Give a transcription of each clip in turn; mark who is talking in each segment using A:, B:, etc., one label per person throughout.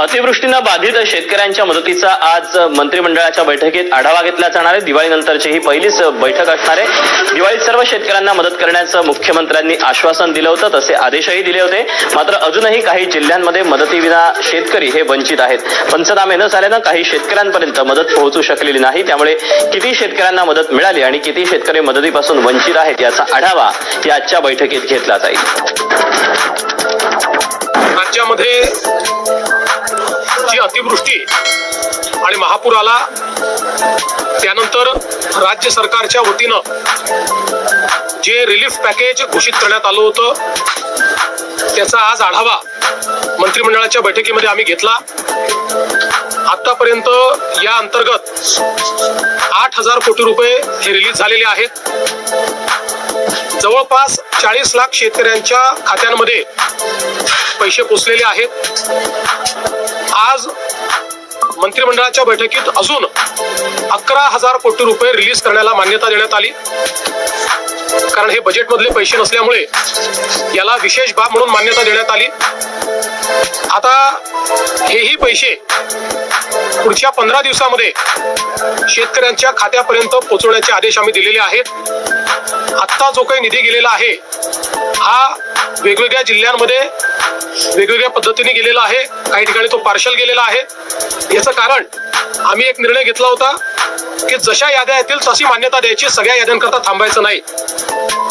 A: अतिवृष्टीनं बाधित शेतकऱ्यांच्या मदतीचा आज मंत्रिमंडळाच्या बैठकीत आढावा घेतला जाणार आहे. दिवाळीनंतरची ही पहिलीच बैठक असणार आहे. दिवाळीत सर्व शेतकऱ्यांना मदत करण्याचं मुख्यमंत्र्यांनी आश्वासन दिलं होतं तसे आदेशही दिले होते. मात्र अजूनही काही जिल्ह्यांमध्ये मदतीविना शेतकरी हे वंचित आहेत. पंचनामे न झाल्यानं काही शेतकऱ्यांपर्यंत मदत पोहोचू शकलेली नाही. त्यामुळे किती शेतकऱ्यांना मदत मिळाली आणि किती शेतकरी मदतीपासून वंचित आहेत याचा आढावा या आजच्या बैठकीत घेतला जाईल.
B: राज्यामध्ये अतिवृष्टी आणि महापूर आला त्यानंतर राज्य सरकारच्या वतीनं जे रिलीफ पॅकेज घोषित करण्यात आलं होतं त्याचा आज आढावा मंत्रिमंडळाच्या बैठकीमध्ये आम्ही घेतला. आतापर्यंत या अंतर्गत आठ हजार कोटी रुपये हे रिलीज झालेले आहेत. जवळपास चाळीस लाख शेतकऱ्यांच्या खात्यांमध्ये पैसे पोचलेले आहेत. आज मंत्रिमंडळाच्या बैठकीत अजून अकरा हजार कोटी रुपये रिलीज करण्याला मान्यता देण्यात आली. कारण हे बजेटमधले पैसे नसल्यामुळे याला विशेष बाब म्हणून मान्यता देण्यात आली. आता हेही पैसे पुढच्या पंधरा दिवसामध्ये शेतकऱ्यांच्या खात्यापर्यंत पोहोचवण्याचे आदेश आम्ही दिलेले आहेत. आत्ता जो काही निधी गेलेला आहे हा वेगवेगळ्या जिल्ह्यांमध्ये वेगवेगळ्या पद्धतीने गेलेला आहे. काही ठिकाणी तो पार्शल गेलेला आहे. याचं कारण आम्ही एक निर्णय घेतला होता की जशा याद्या येतील तशी मान्यता द्यायची. सगळ्या याद्यांकरता थांबायचं नाही.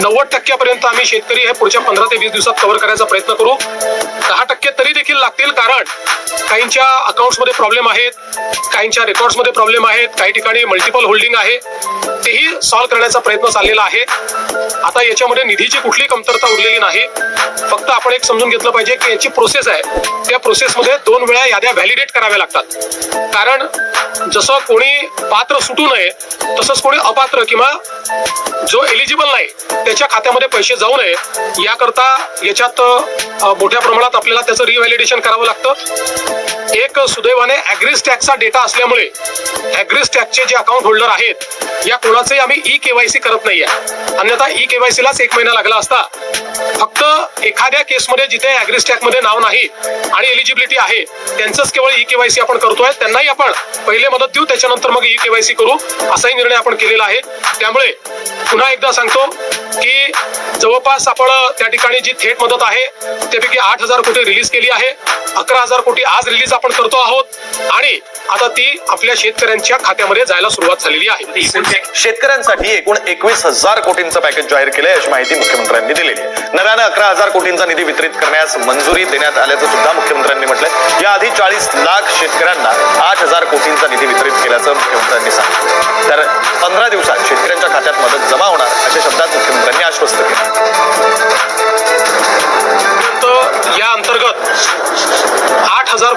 B: नव्वद टक्क्यापर्यंत आम्ही शेतकरी हे पुढच्या पंधरा ते वीस दिवसात कव्हर करायचा प्रयत्न करू. दहा टक्के तरी देखील लागतील कारण काहींच्या अकाउंट्समध्ये प्रॉब्लेम आहेत काहींच्या रेकॉर्ड्समध्ये प्रॉब्लेम आहेत काही ठिकाणी मल्टिपल होल्डिंग आहे. तेही सॉल्व्ह करण्याचा प्रयत्न चाललेला आहे. आता याच्यामध्ये निधीची कुठली कमतरता उरलेली नाही. फक्त आपण एक समजून घेतलं पाहिजे की याची प्रोसेस आहे. त्या प्रोसेसमध्ये दोन वेळा याद्या व्हॅलिडेट कराव्या लागतात. कारण जसं कोणी पात्र सुटू नये तसंच कोणी अपात्र किंवा जो एलिजिबल नाही त्याच्या खात्यामध्ये पैसे जाऊ नये याकरता याच्यात मोठ्या प्रमाणात आपल्याला त्याचं रिव्हॅलिडेशन करावं लागतं. एक सुदैवाने ॲग्रिस टॅक्सचा डेटा असल्यामुळे ॲग्रिस टॅक्सचे जे अकाउंट होल्डर आहेत या कोणाचंही आम्ही ई केवायसी करत नाहीये. अन्यथा ई केवायसीलाच एक महिना लागला असता. फक्त एखाद्या केसमध्ये जिथे ॲग्रिसमध्ये नाव नाही आणि एलिजिबिलिटी आहे त्यांचंच केवळ ई केवायसी आपण करतोय त्यांनाही आपण पहिले मदत देऊ त्याच्यानंतर मग ई केवायसी करू असाही निर्णय आपण केलेला आहे. त्यामुळे पुन्हा एकदा सांगतो की जवळपास आपण त्या ठिकाणी जी थेट मदत आहे त्यापैकी आठ हजार कोटी रिलीज केली आहे. अकरा हजार कोटी आज रिलीज आपण करतो आहोत. आणि आता ती आपल्या शेतकऱ्यांच्या खात्यामध्ये जायला सुरुवात झालेली आहे.
C: शेतकऱ्यांसाठी एकूण एकवीस हजार कोटींचं पॅकेज जाहीर केलंय अशी माहिती मुख्यमंत्र्यांनी दिलेली आहे. नव्यानं अकरा हजार कोटींचा निधी वितरित करण्यास मंजुरी देण्यात आल्याचं सुद्धा मुख्यमंत्र्यांनी म्हटलंय. याआधी चाळीस लाख शेतकऱ्यांना आठ हजार कोटींचा निधी वितरित केल्याचं मुख्यमंत्र्यांनी सांगितलं. तर पंधरा दिवसात शेतकऱ्यांच्या खात्यात मदत जमा होणार अशा शब्दात मुख्यमंत्र्यांनी आश्वस्त केलं.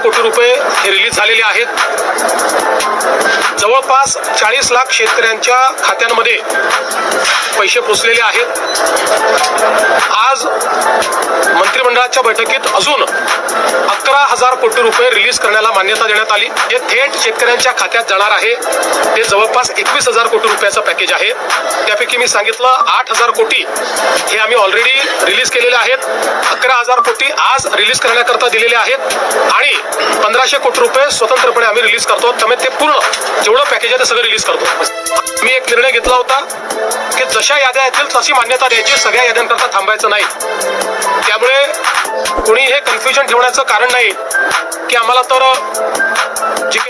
B: कोटी रुपये हे रिलीज झालेले आहेत. जवळपास चाळीस लाख शेतकऱ्यांच्या खात्यांमध्ये पैसे पोचलेले आहेत. आज मंत्रिमंडळाच्या बैठकीत अजून अकरा हजार कोटी रुपये रिलीज करण्याला मान्यता देण्यात आली. हे थेट शेतकऱ्यांच्या खात्यात जाणार आहे ते जवळपास एकवीस हजार कोटी रुपयाचं पॅकेज आहे. त्यापैकी मी सांगितलं आठ हजार कोटी हे आम्ही ऑलरेडी रिलीज केलेले आहेत. अकरा हजार कोटी आज रिलीज करण्याकरता दिलेले आहेत. आणि पंधराशे कोटी रुपये स्वतंत्रपणे आम्ही रिलीज करतो. त्यामुळे ते पूर्ण जेवढं पॅकेज आहे ते सगळं रिलीज करतो. मी एक निर्णय घेतला होता की जशा याद्या येतील तशी मान्यता द्यायची. सगळ्या याद्यांकरता थांबायचं नाही. त्यामुळे कोणी हे कन्फ्युजन ठेवण्याचं कारण नाही की आम्हाला तर जे